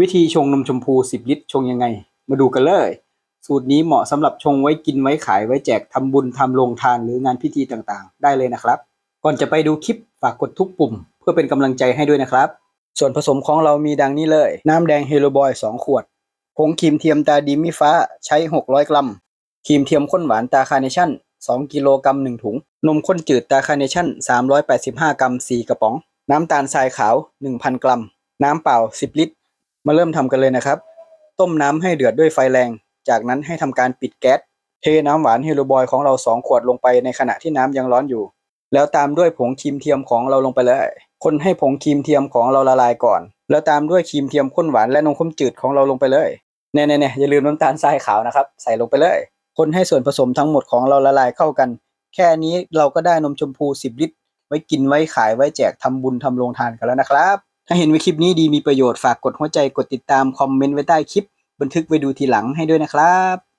วิธีชงนมชมพู 10 ลิตร ชงยังไง มาดูกันเลย สูตรนี้เหมาะสำหรับชงไว้กินไว้ขายไว้แจกทำบุญทำโรงทานหรืองานพิธีต่างๆ ได้เลยนะครับ ก่อนจะไปดูคลิปฝากกดทุกปุ่ม เพื่อเป็นกำลังใจให้ด้วยนะครับ ส่วนผสมของเรามีดังนี้เลย น้ำแดงเฮโลบอย 2 ขวดผงครีมเทียมตาดีมิฟ้าใช้ 600 กรัมครีมเทียมข้นหวานตาคาเนชั่น 2 กิโลกรัม1ถุง นมข้นจืดตาคาเนชั่น 385 กรัม 4 กระป๋อง น้ำตาลทรายขาว 1,000 กรัม น้ำเปล่า 10 ลิตร มาเริ่มทำกันเลยนะครับ ต้มน้ำให้เดือดด้วยไฟแรง จากนั้นให้ทำการปิดแก๊ส เทน้ำหวานเฮโลบอยของเรา 2 ขวดลงไปในขณะที่น้ำยังร้อนอยู่ แล้วตามด้วยผงครีมเทียมของเราลงไปเลย คนให้ผงครีมเทียมของเราละลายก่อน แล้วตามด้วยครีมเทียมข้นหวานและนมข้นจืดของเราลงไปเลยเน่ๆๆอย่าลืมน้ำตาลทรายขาวนะครับ ใส่ลงไปเลย คนให้ส่วนผสมทั้งหมดของเราละลายเข้ากัน แค่นี้เราก็ได้นมชมพู 10 ลิตร ไว้กินไว้ขายไว้แจกทำบุญทำโรงทานกันแล้วนะครับ ถ้าเห็นว่าคลิปนี้ดีมีประโยชน์ฝากกดหัวใจกดติดตามคอมเมนต์ไว้ใต้คลิป บันทึกไว้ดูทีหลังให้ด้วยนะครับ